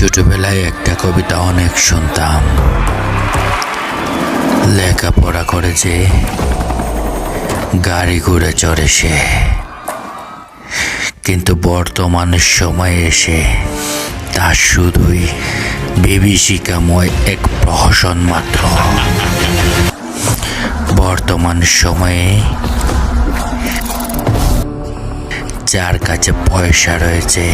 ছোটবেলায় একটা কবিতা অনেক শুনতাম। লেখাপড়া করে যে গাড়ি ঘুরে চড়ে সে। কিন্তু বর্তমান সময়ে এসে তা শুধুই বিভীষিকাময় এক প্রহসন মাত্র। বর্তমান সময়ে যার কাছে পয়সা রয়েছে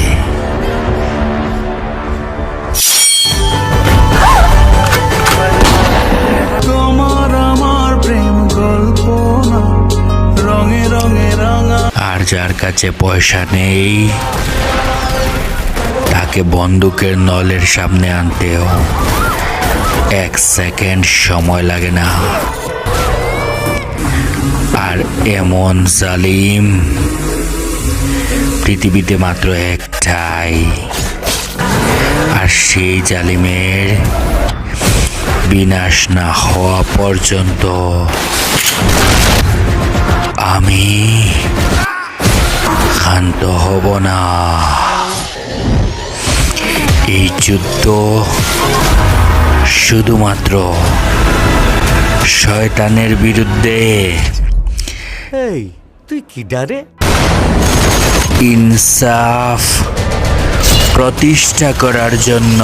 যার কাছে পয়সা নেই, তাকে বন্দুকের নলের সামনে আনতেও এক সেকেন্ড সময় লাগে না। আর এমন জালিম পৃথিবীতে মাত্র একটাই। আর সেই জালিমের বিনাশ না হওয়া পর্যন্ত আমি ক্ষান্ত হব না। এই যুদ্ধ শুধুমাত্র শয়তানের বিরুদ্ধে। এই তুই কি ডারে? ইনসাফ প্রতিষ্ঠা করার জন্য।